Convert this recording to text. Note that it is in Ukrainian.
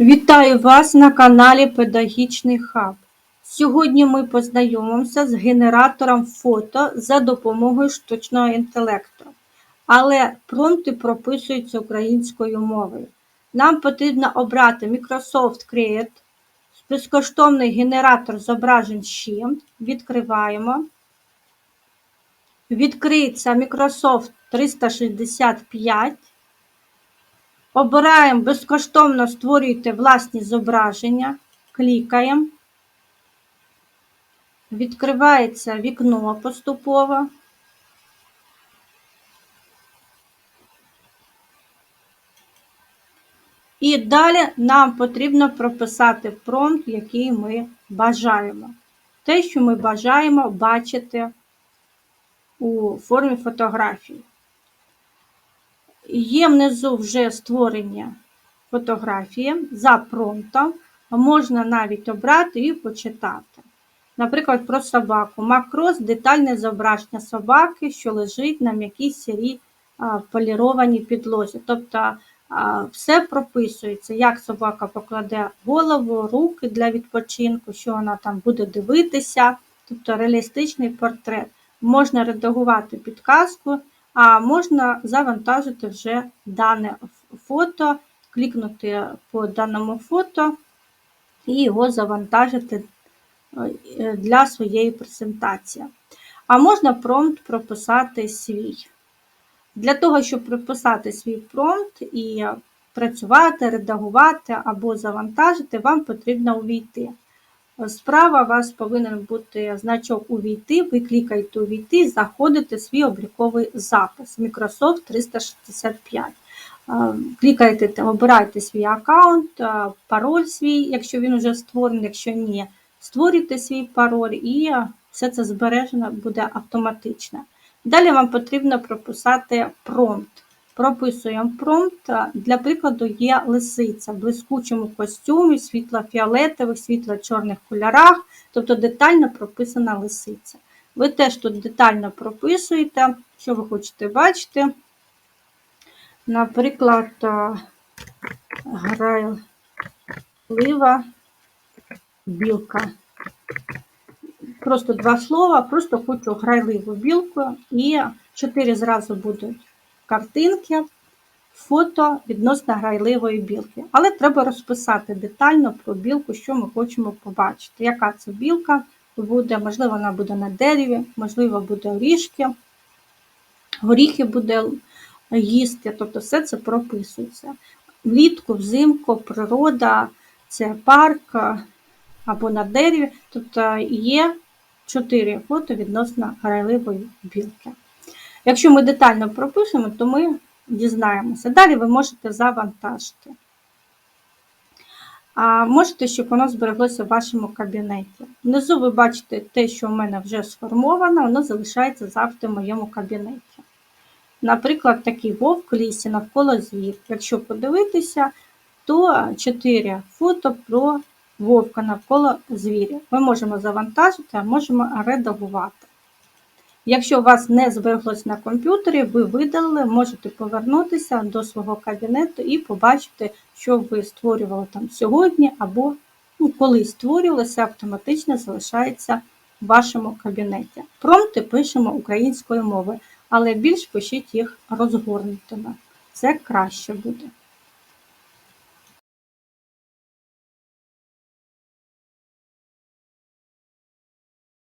Вітаю вас на каналі Педагогічний хаб. Сьогодні ми познайомимося з генератором фото за допомогою штучного інтелекту. Але промпти прописуються українською мовою. Нам потрібно обрати Microsoft Create, безкоштовний генератор зображень ще. Відкриваємо. Відкриється Microsoft 365. Обираємо безкоштовно створюйте власні зображення, клікаємо, відкривається вікно поступово. І далі нам потрібно прописати промпт, який ми бажаємо. Те, що ми бажаємо бачити у формі фотографії. Є внизу вже створені фотографії за промптом, можна навіть обрати і почитати. Наприклад, про собаку. Макрос детальне зображення собаки, що лежить на м'якій сірій полірованій підлозі. Тобто все прописується, як собака покладе голову, руки для відпочинку, що вона там буде дивитися, тобто реалістичний портрет. Можна редагувати підказку а можна завантажити вже дане фото, клікнути по даному фото і його завантажити е, для своєї презентації. А можна промпт прописати свій. Для того, щоб прописати свій промпт і працювати, редагувати або завантажити, вам потрібно увійти. Справа у вас повинен бути значок Увійти, ви клікаєте Увійти, заходите свій обліковий запис Microsoft 365. Клікаєте, обираєте свій аккаунт, пароль свій, якщо він вже створений, якщо ні, створюйте свій пароль і все це збережено буде автоматично. Далі вам потрібно прописати промпт. Прописуємо промпт. Для прикладу, є лисиця в блискучому костюмі, світло-фіолетових, світло-чорних кольорах, тобто детально прописана лисиця. Ви теж тут детально прописуєте, що ви хочете бачити. Наприклад, грайлива білка. Просто два слова, просто хочу грайливу білку і чотири зразу будуть картинки, фото відносно грайливої білки. Але треба розписати детально про білку, що ми хочемо побачити. Яка це білка буде, можливо, вона буде на дереві, можливо, буде орішки, горіхи буде їсти, тобто все це прописується. Влітку, взимку, природа, це парк або на дереві. Тобто є чотири фото відносно грайливої білки. Якщо ми детально пропишемо, то ми дізнаємося. Далі ви можете завантажити. А Можете, щоб воно збереглося в вашому кабінеті. Внизу ви бачите те, що в мене вже сформовано, воно залишається завжди в моєму кабінеті. Наприклад, такий вовк лісі навколо звір. Якщо подивитися, то 4 фото про вовка навколо звіря. Ми можемо завантажити, а можемо редагувати. Якщо у вас не збереглось на комп'ютері, ви видалили, можете повернутися до свого кабінету і побачити, що ви створювали там сьогодні, або ну, колись створювалося, автоматично залишається в вашому кабінеті. Промпти пишемо українською мовою, але більш пишіть їх розгорнутими. Це краще буде.